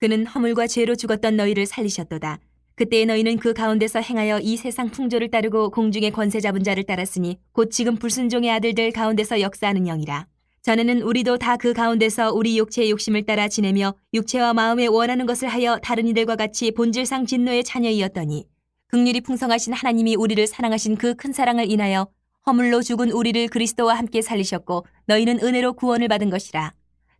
그는 허물과 죄로 죽었던 너희를 살리셨도다. 그때 너희는 그 가운데서 행하여 이 세상 풍조를 따르고 공중의 권세 잡은 자를 따랐으니 곧 지금 불순종의 아들들 가운데서 역사하는 영이라. 전에는 우리도 다 그 가운데서 우리 육체의 욕심을 따라 지내며 육체와 마음에 원하는 것을 하여 다른 이들과 같이 본질상 진노의 자녀이었더니 극률이 풍성하신 하나님이 우리를 사랑하신 그 큰 사랑을 인하여 허물로 죽은 우리를 그리스도와 함께 살리셨고 너희는 은혜로 구원을 받은 것이라.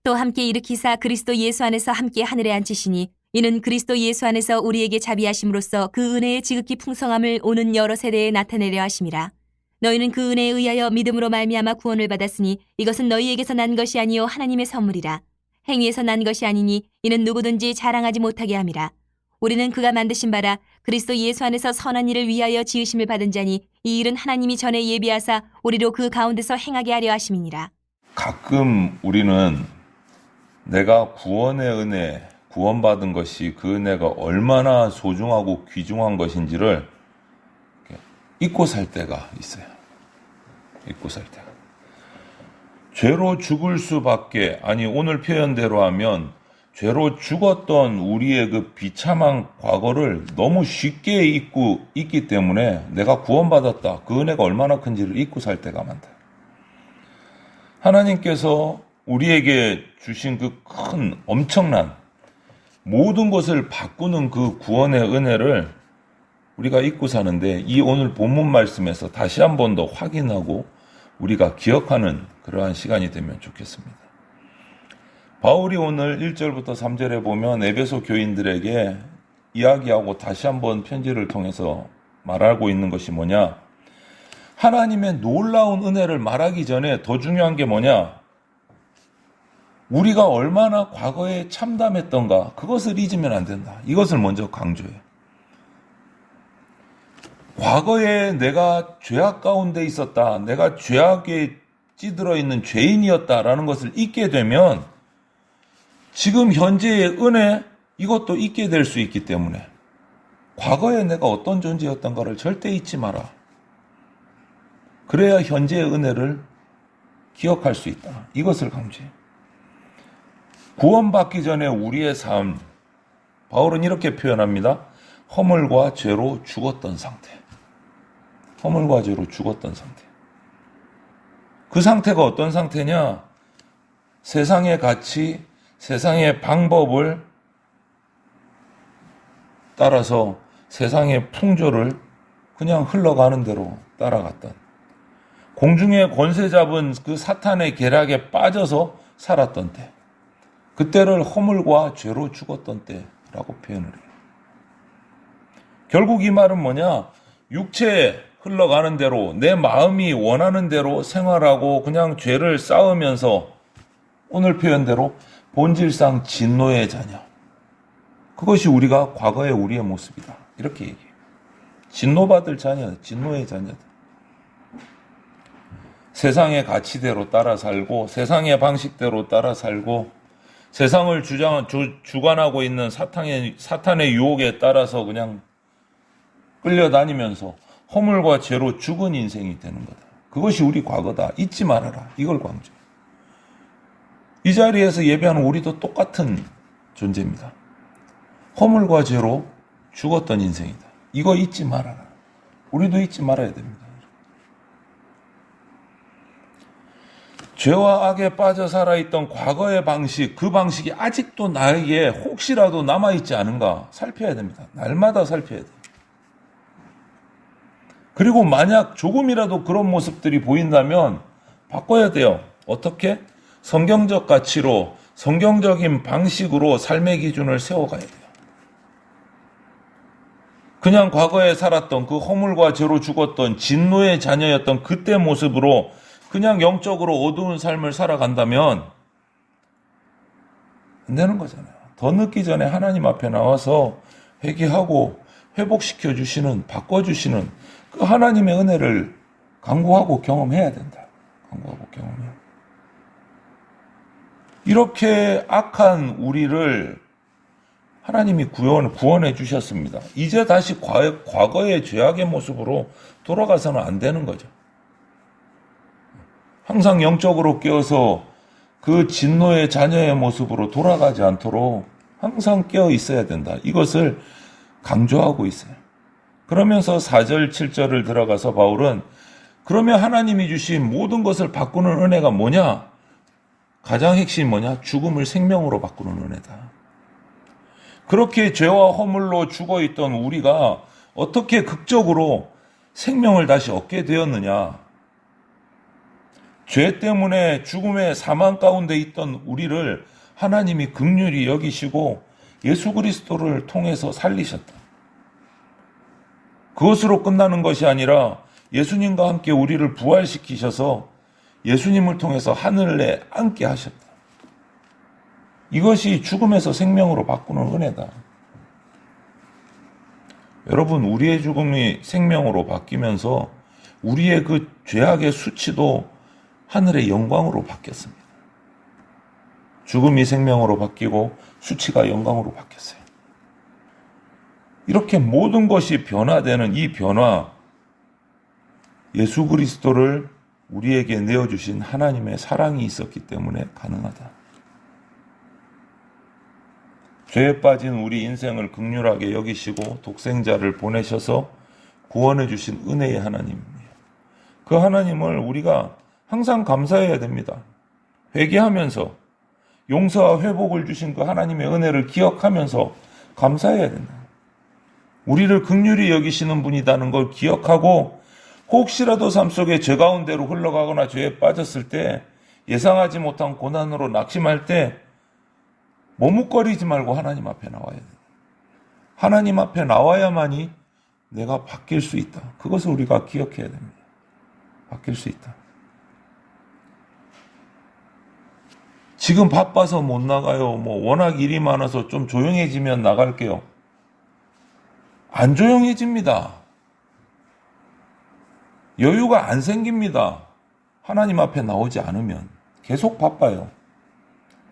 또 함께 일으키사 그리스도 예수 안에서 함께 하늘에 앉히시니 이는 그리스도 예수 안에서 우리에게 자비하심으로써 그 은혜의 지극히 풍성함을 오는 여러 세대에 나타내려 하심이라. 너희는 그 은혜에 의하여 믿음으로 말미암아 구원을 받았으니 이것은 너희에게서 난 것이 아니요 하나님의 선물이라. 행위에서 난 것이 아니니 이는 누구든지 자랑하지 못하게 함이라. 우리는 그가 만드신 바라 그리스도 예수 안에서 선한 일을 위하여 지으심을 받은 자니 이 일은 하나님이 전에 예비하사 우리로 그 가운데서 행하게 하려 하심이니라. 가끔 우리는 내가 구원의 은혜, 구원받은 것이 그 은혜가 얼마나 소중하고 귀중한 것인지를 잊고 살 때가 있어요. 잊고 살 때가. 죄로 죽을 수밖에, 아니, 오늘 표현대로 하면 죄로 죽었던 우리의 그 비참한 과거를 너무 쉽게 잊고 있기 때문에 내가 구원받았다. 그 은혜가 얼마나 큰지를 잊고 살 때가 많다. 하나님께서 우리에게 주신 그 큰 엄청난 모든 것을 바꾸는 그 구원의 은혜를 우리가 잊고 사는데 이 오늘 본문 말씀에서 다시 한 번 더 확인하고 우리가 기억하는 그러한 시간이 되면 좋겠습니다. 바울이 오늘 1절부터 3절에 보면 에베소 교인들에게 이야기하고 다시 한번 편지를 통해서 말하고 있는 것이 뭐냐? 하나님의 놀라운 은혜를 말하기 전에 더 중요한 게 뭐냐? 우리가 얼마나 과거에 참담했던가 그것을 잊으면 안 된다. 이것을 먼저 강조해. 과거에 내가 죄악 가운데 있었다. 내가 죄악에 찌들어 있는 죄인이었다라는 것을 잊게 되면 지금 현재의 은혜 이것도 잊게 될 수 있기 때문에 과거에 내가 어떤 존재였던가를 절대 잊지 마라. 그래야 현재의 은혜를 기억할 수 있다. 이것을 강조해. 구원받기 전에 우리의 삶, 바울은 이렇게 표현합니다. 허물과 죄로 죽었던 상태. 허물과 죄로 죽었던 상태. 그 상태가 어떤 상태냐? 세상의 가치, 세상의 방법을 따라서 세상의 풍조를 그냥 흘러가는 대로 따라갔던 공중의 권세 잡은 그 사탄의 계략에 빠져서 살았던 때 그때를 허물과 죄로 죽었던 때라고 표현을 해요. 결국 이 말은 뭐냐? 육체에 흘러가는 대로 내 마음이 원하는 대로 생활하고 그냥 죄를 쌓으면서 오늘 표현대로 본질상 진노의 자녀. 그것이 우리가 과거의 우리의 모습이다. 이렇게 얘기해요. 진노받을 자녀, 진노의 자녀다. 세상의 가치대로 따라 살고 세상의 방식대로 따라 살고 세상을 주장, 주, 주관하고 있는 사탄의, 사탄의 유혹에 따라서 그냥 끌려다니면서 허물과 죄로 죽은 인생이 되는 거다. 그것이 우리 과거다. 잊지 말아라. 이걸 강조. 이 자리에서 예배하는 우리도 똑같은 존재입니다. 허물과 죄로 죽었던 인생이다. 이거 잊지 말아라. 우리도 잊지 말아야 됩니다. 죄와 악에 빠져 살아있던 과거의 방식, 그 방식이 아직도 나에게 혹시라도 남아있지 않은가 살펴야 됩니다. 날마다 살펴야 돼요. 그리고 만약 조금이라도 그런 모습들이 보인다면 바꿔야 돼요. 어떻게? 성경적 가치로, 성경적인 방식으로 삶의 기준을 세워가야 돼요. 그냥 과거에 살았던 그 허물과 죄로 죽었던 진노의 자녀였던 그때 모습으로 그냥 영적으로 어두운 삶을 살아간다면 안 되는 거잖아요. 더 늦기 전에 하나님 앞에 나와서 회개하고 회복시켜 주시는, 바꿔 주시는 그 하나님의 은혜를 강구하고 경험해야 된다. 강구하고 경험해요. 이렇게 악한 우리를 하나님이 구원, 구원해 주셨습니다. 이제 다시 과, 과거의 죄악의 모습으로 돌아가서는 안 되는 거죠. 항상 영적으로 깨어서 그 진노의 자녀의 모습으로 돌아가지 않도록 항상 깨어 있어야 된다. 이것을 강조하고 있어요. 그러면서 4절, 7절을 들어가서 바울은 그러면 하나님이 주신 모든 것을 바꾸는 은혜가 뭐냐? 가장 핵심이 뭐냐? 죽음을 생명으로 바꾸는 은혜다. 그렇게 죄와 허물로 죽어 있던 우리가 어떻게 극적으로 생명을 다시 얻게 되었느냐? 죄 때문에 죽음의 사망 가운데 있던 우리를 하나님이 극률히 여기시고 예수 그리스도를 통해서 살리셨다. 그것으로 끝나는 것이 아니라 예수님과 함께 우리를 부활시키셔서 예수님을 통해서 하늘에 앉게 하셨다. 이것이 죽음에서 생명으로 바꾸는 은혜다. 여러분, 우리의 죽음이 생명으로 바뀌면서 우리의 그 죄악의 수치도 하늘의 영광으로 바뀌었습니다. 죽음이 생명으로 바뀌고 수치가 영광으로 바뀌었어요. 이렇게 모든 것이 변화되는 이 변화, 예수 그리스도를 우리에게 내어주신 하나님의 사랑이 있었기 때문에 가능하다. 죄에 빠진 우리 인생을 극률하게 여기시고 독생자를 보내셔서 구원해 주신 은혜의 하나님입니다. 그 하나님을 우리가 항상 감사해야 됩니다. 회개하면서 용서와 회복을 주신 그 하나님의 은혜를 기억하면서 감사해야 된다. 우리를 극률히 여기시는 분이다는 걸 기억하고 혹시라도 삶 속에 죄 가운데로 흘러가거나 죄에 빠졌을 때 예상하지 못한 고난으로 낙심할 때 머뭇거리지 말고 하나님 앞에 나와야 돼. 하나님 앞에 나와야만이 내가 바뀔 수 있다. 그것을 우리가 기억해야 됩니다. 바뀔 수 있다. 지금 바빠서 못 나가요. 뭐 워낙 일이 많아서 좀 조용해지면 나갈게요. 안 조용해집니다. 여유가 안 생깁니다. 하나님 앞에 나오지 않으면 계속 바빠요.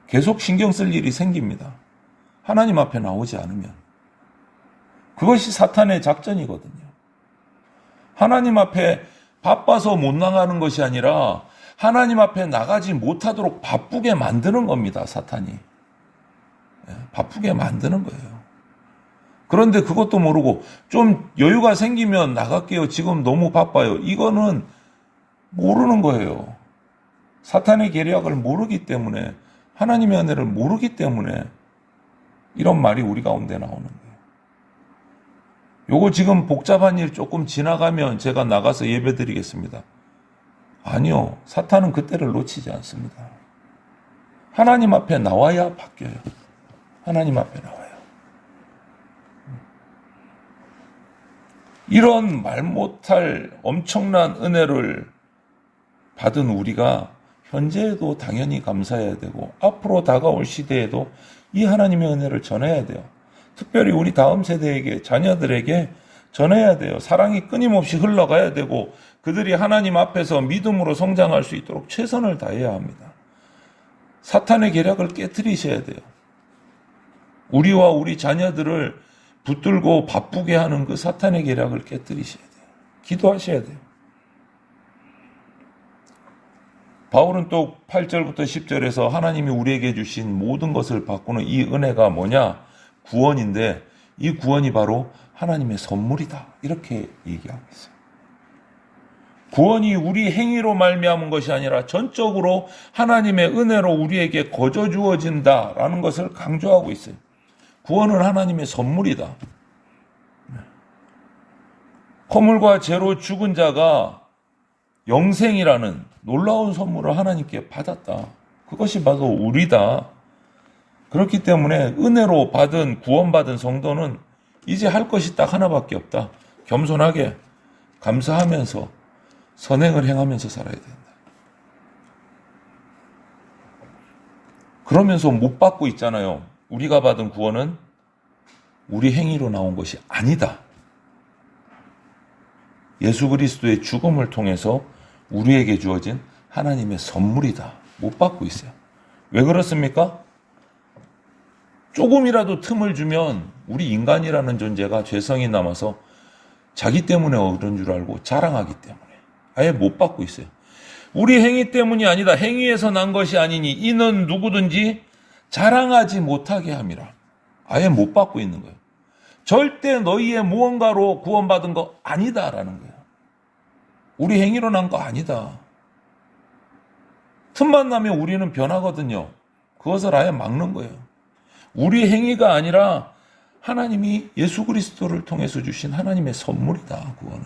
계속 신경 쓸 일이 생깁니다. 하나님 앞에 나오지 않으면. 그것이 사탄의 작전이거든요. 하나님 앞에 바빠서 못 나가는 것이 아니라 하나님 앞에 나가지 못하도록 바쁘게 만드는 겁니다, 사탄이. 예, 바쁘게 만드는 거예요. 그런데 그것도 모르고 좀 여유가 생기면 나갈게요. 지금 너무 바빠요. 이거는 모르는 거예요. 사탄의 계략을 모르기 때문에 하나님의 은혜를 모르기 때문에 이런 말이 우리 가운데 나오는 거예요. 요거 지금 복잡한 일 조금 지나가면 제가 나가서 예배 드리겠습니다. 아니요. 사탄은 그때를 놓치지 않습니다. 하나님 앞에 나와야 바뀌어요. 하나님 앞에 나와요. 이런 말 못할 엄청난 은혜를 받은 우리가 현재에도 당연히 감사해야 되고 앞으로 다가올 시대에도 이 하나님의 은혜를 전해야 돼요. 특별히 우리 다음 세대에게 자녀들에게 전해야 돼요. 사랑이 끊임없이 흘러가야 되고 그들이 하나님 앞에서 믿음으로 성장할 수 있도록 최선을 다해야 합니다. 사탄의 계략을 깨뜨리셔야 돼요. 우리와 우리 자녀들을 붙들고 바쁘게 하는 그 사탄의 계략을 깨뜨리셔야 돼요. 기도하셔야 돼요. 바울은 또 8절부터 10절에서 하나님이 우리에게 주신 모든 것을 바꾸는 이 은혜가 뭐냐? 구원인데 이 구원이 바로 하나님의 선물이다. 이렇게 얘기하고 있어요. 구원이 우리 행위로 말미암은 것이 아니라 전적으로 하나님의 은혜로 우리에게 거저 주어진다라는 것을 강조하고 있어요. 구원은 하나님의 선물이다. 허물과 죄로 죽은 자가 영생이라는 놀라운 선물을 하나님께 받았다. 그것이 바로 우리다. 그렇기 때문에 은혜로 받은 구원받은 성도는 이제 할 것이 딱 하나밖에 없다. 겸손하게 감사하면서 선행을 행하면서 살아야 된다. 그러면서 못 받고 있잖아요. 우리가 받은 구원은 우리 행위로 나온 것이 아니다. 예수 그리스도의 죽음을 통해서 우리에게 주어진 하나님의 선물이다. 못 받고 있어요. 왜 그렇습니까? 조금이라도 틈을 주면 우리 인간이라는 존재가 죄성이 남아서 자기 때문에 얻은 줄 알고 자랑하기 때문에 아예 못 받고 있어요. 우리 행위 때문이 아니다. 행위에서 난 것이 아니니 이는 누구든지 자랑하지 못하게 함이라. 아예 못 받고 있는 거예요. 절대 너희의 무언가로 구원받은 거 아니다라는 거예요. 우리 행위로 난 거 아니다. 틈만 나면 우리는 변하거든요. 그것을 아예 막는 거예요. 우리 행위가 아니라 하나님이 예수 그리스도를 통해서 주신 하나님의 선물이다, 구원은.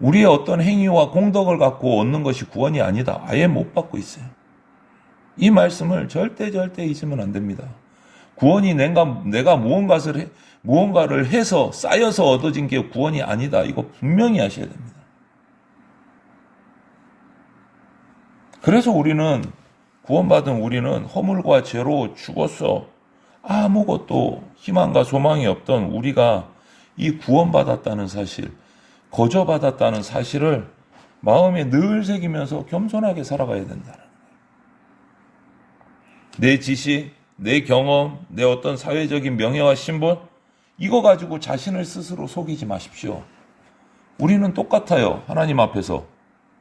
우리의 어떤 행위와 공덕을 갖고 얻는 것이 구원이 아니다. 아예 못 받고 있어요. 이 말씀을 절대 절대 잊으면 안 됩니다. 구원이 내가, 내가 무언가를, 해- 무언가를 해서 쌓여서 얻어진 게 구원이 아니다. 이거 분명히 하셔야 됩니다. 그래서 우리는 구원받은 우리는 허물과 죄로 죽었어. 아무것도 희망과 소망이 없던 우리가 이 구원받았다는 사실, 거저받았다는 사실을 마음에 늘 새기면서 겸손하게 살아가야 된다는 거예요. 내 지식, 내 경험, 내 어떤 사회적인 명예와 신분, 이거 가지고 자신을 스스로 속이지 마십시오. 우리는 똑같아요. 하나님 앞에서.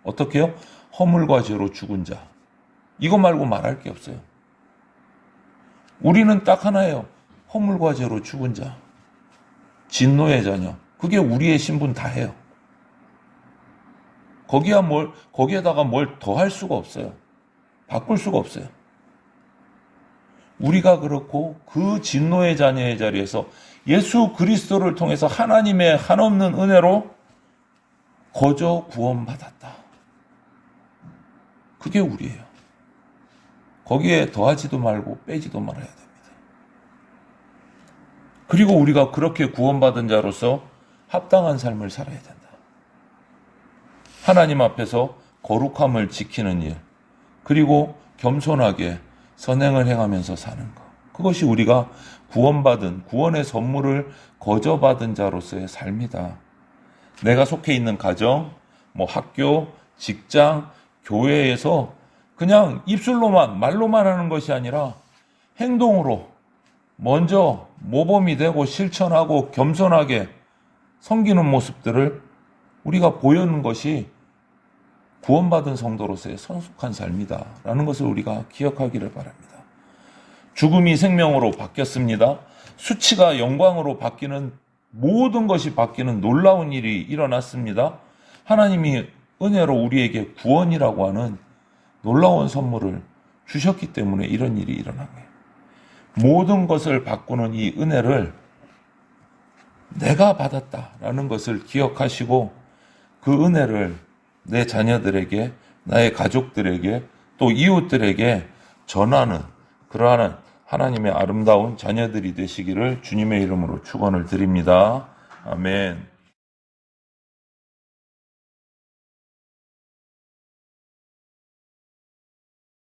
어떻게요? 허물과 죄로 죽은 자. 이거 말고 말할 게 없어요. 우리는 딱 하나예요. 허물과 죄로 죽은 자. 진노의 자녀. 그게 우리의 신분 다예요. 거기야 뭘, 거기에다가 뭘 더 할 수가 없어요. 바꿀 수가 없어요. 우리가 그렇고 그 진노의 자녀의 자리에서 예수 그리스도를 통해서 하나님의 한없는 은혜로 거저 구원받았다. 그게 우리예요. 거기에 더하지도 말고 빼지도 말아야 됩니다. 그리고 우리가 그렇게 구원받은 자로서 합당한 삶을 살아야 된다. 하나님 앞에서 거룩함을 지키는 일, 그리고 겸손하게 선행을 행하면서 사는 것. 그것이 우리가 구원받은, 구원의 선물을 거저받은 자로서의 삶이다. 내가 속해 있는 가정, 뭐 학교, 직장, 교회에서 그냥 입술로만, 말로만 하는 것이 아니라 행동으로 먼저 모범이 되고 실천하고 겸손하게 섬기는 모습들을 우리가 보여는 것이 구원받은 성도로서의 성숙한 삶이다. 라는 것을 우리가 기억하기를 바랍니다. 죽음이 생명으로 바뀌었습니다. 수치가 영광으로 바뀌는 모든 것이 바뀌는 놀라운 일이 일어났습니다. 하나님이 은혜로 우리에게 구원이라고 하는 놀라운 선물을 주셨기 때문에 이런 일이 일어난 거예요. 모든 것을 바꾸는 이 은혜를 내가 받았다라는 것을 기억하시고 그 은혜를 내 자녀들에게, 나의 가족들에게, 또 이웃들에게 전하는 그러한 하나님의 아름다운 자녀들이 되시기를 주님의 이름으로 축원을 드립니다. 아멘.